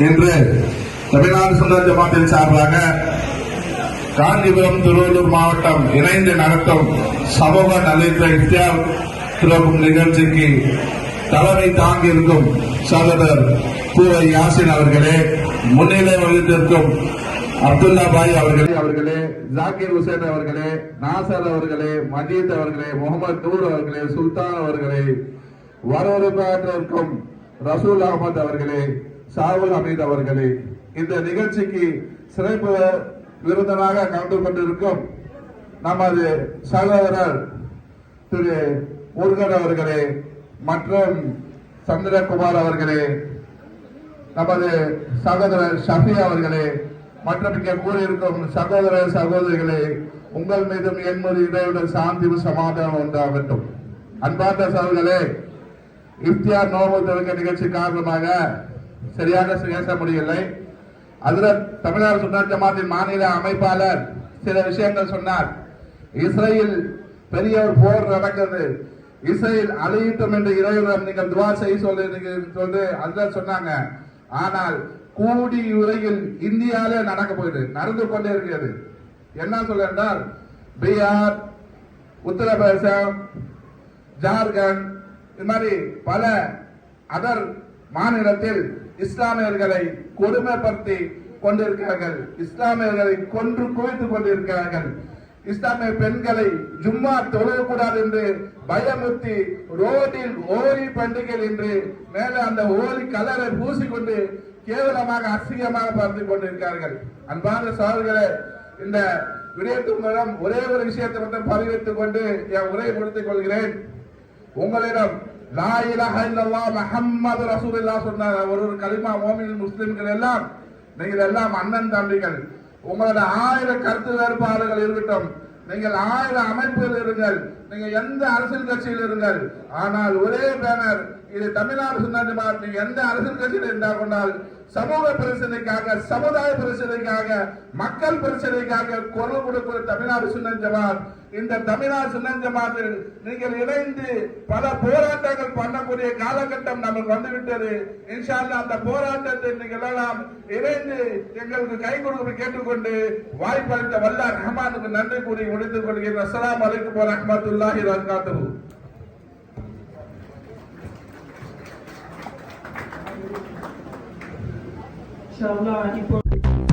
இன்று தமிழ்நாடு சுந்தர ஜமாத்தின் சார்பாக காஞ்சிபுரம் திருவள்ளூர் மாவட்டம் இணைந்து நடத்தும் சமூக நலித்த இஃப்தியார் திறக்கும் நிகழ்ச்சிக்கு தலைமை தாங்கியிருக்கும் சகோதரர் பூவை யாசின் அவர்களே முன்னிலை வகித்திருக்கும் அப்துல்லா பாய் அவர்களே அவர்களே ஜாகிர் ஹுசேன் அவர்களே நாசர் அவர்களே மஜீத் அவர்களே முகமது நூர் அவர்களே சுல்தான் அவர்களே வரவேற்பாற்றிருக்கும் ரசூல் அகமது அவர்களே சாவுல் ஹமீத் அவர்களே இந்த நிகழ்ச்சிக்கு சிறப்பு விருந்தனாக கலந்து கொண்டிருக்கும் நமது சகோதரர் திரு முருகன் அவர்களே மற்றும் சந்திரகுமார் அவர்களே நமது சகோதரர் ஷஃபி அவர்களே மற்றும் இங்கே கூறியிருக்கும் சகோதர சகோதரிகளே உங்கள் மீதும் என் மீது இடையுடன் சாந்தியும் சமாதானம் உண்டாகட்டும். அன்பார்ந்த சகோதரர்களே இப்தியார் நோபல் தொடக்க நிகழ்ச்சி காரணமாக சரியாக பேச முடியவில்லை. அதுல தமிழ்நாடு சுதந்திர ஜமாத்தின் மாநில அமைப்பாளர் சில விஷயங்கள் சொன்னார். இஸ்ரேல் பெரிய ஒரு போர் நடக்குது. இஸ்ரேல் அழியட்டும் என்று இறைவனம் நீங்கள் துவா செய்ய சொல்லி சொல்லி அதில் சொன்னாங்க. ஆனால் கூடி உரையில் இந்தியாவிலே நடக்க போயிடு நடந்து கொண்டே இருக்கிறது. என்ன சொல்ல என்றால் பீகார் உத்தரப்பிரதேசம் ஜார்க்கண்ட் இது மாதிரி பல அதர் மாநிலத்தில் இஸ்லாமியர்களை கொடுமைப்படுத்தி கொண்டிருக்கிறார்கள். இஸ்லாமியர்களை கொன்று குவித்துக் கொண்டிருக்கிறார்கள். இஸ்லாமிய பெண்களை ஜும்மா தொழக்கூடாது என்று பயமுறுத்தி ரோட்டில் ஓரி பண்டிகை என்று மேலே அந்த ஓரி கலரை பூசிக்கொண்டு கேவலமாக அசிங்கமாக பார்த்து கொண்டிருக்கிறார்கள். அன்பான சோழர்களே இந்த விடயத்தின் மூலம் ஒரே ஒரு விஷயத்தை மட்டும் பதிவித்துக் கொண்டு என் உரையை முடித்துக் கொள்கிறேன். உங்களிடம் லா இலாஹ இல்லல்லாஹ் முஹம்மது ரசூலுல்லாஹ் சொன்ன ஒரு ஒரு கலிமா மோமின் முஸ்லிம்கள் எல்லாம் நீங்கள் எல்லாம் அண்ணன் தம்பிகள். உங்களோட ஆயிரம் கருத்து வேறுபாடுகள் இருக்கட்டும். நீங்கள் ஆயிரம் அமைப்புகள் இருங்கள். நீங்கள் எந்த அரசியல் கட்சியில் இருங்கள். ஆனால் ஒரே பேனர் இது தமிழ்நாடு சுந்தரமா எந்த அரசியல் கட்சியில் இருந்தால் கொண்டால் சமூக பிரச்சனைக்காக சமுதாய பிரச்சனைக்காக மக்கள் பிரச்சனைக்காக குரல் கொடுக்கிற தமிழ்நாடு சுந்தர் இந்த தமிழ்நாடு சுந்தர் நீங்கள் இணைந்து பல போராட்டங்கள் பண்ணக்கூடிய காலகட்டம் நமக்கு வந்துவிட்டது. இன்ஷா அந்த போராட்டத்தை நீங்கள் எல்லாம் இணைந்து எங்களுக்கு கை கொடுக்க கேட்டுக்கொண்டு வாய்ப்பளித்த வல்ல ரஹ்மானுக்கு நன்றி கூறி முடித்துக் கொள்கிறேன். அஸ்லாம் அலைக்கும் வரஹ்மத்துல்லாஹி வபரகாத்துஹு Sağ olun.